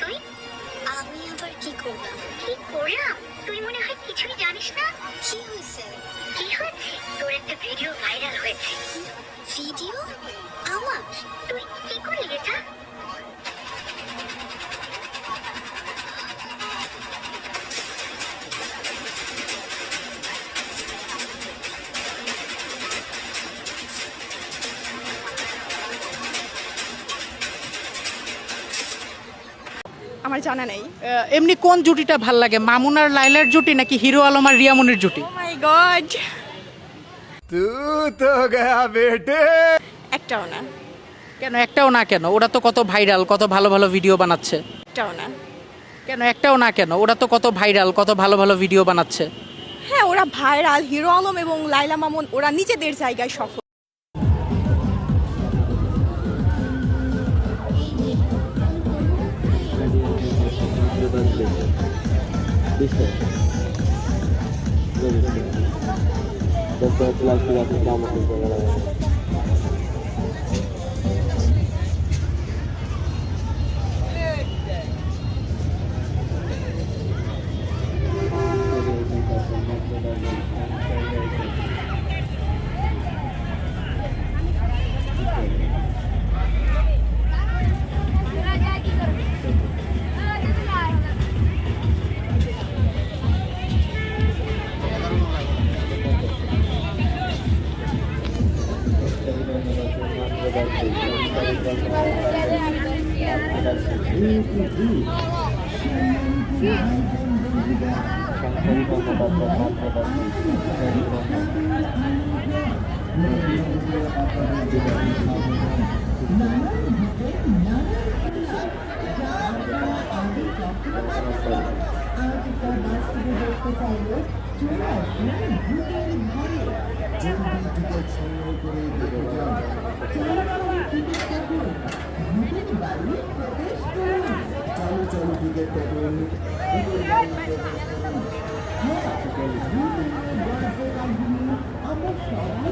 তুই? আমি আবার কি করলাম কি করলাম? তুই মনে হয় কিছুই জানিস না? কি হয়েছে? কি হয়েছে? তোর একটা ভিডিও ভাইরাল হয়েছে। ভিডিও? আমার? তুই কি করলি এটা? আমার জানা নেই। এমনি কোন জুটিটা ভালো লাগে? মামুনার লাইলার জুটি নাকি হিরো আলম আর রিয়ামনির জুটি? Oh মাই গড তু তো গয়া বেটে। একটাও না। কেন একটাও না কেন? ওরা তো কত ভাইরাল কত ভালো ভালো ভিডিও বানাচ্ছে। একটাও না। কেন একটাও না কেন? ওরা তো কত ভাইরাল কত ভালো ভালো ভিডিও বানাচ্ছে। হ্যাঁ ওরা ভাইরাল হিরো আলম এবং লাইলা মামুন ওরা নিজেদের জায়গায় সফল। Gracias. চলে আসুন ভূতের ঘরে জলদি টিকিট সংগ্রহ করে দেখে যান 逃げてる。逃げてる。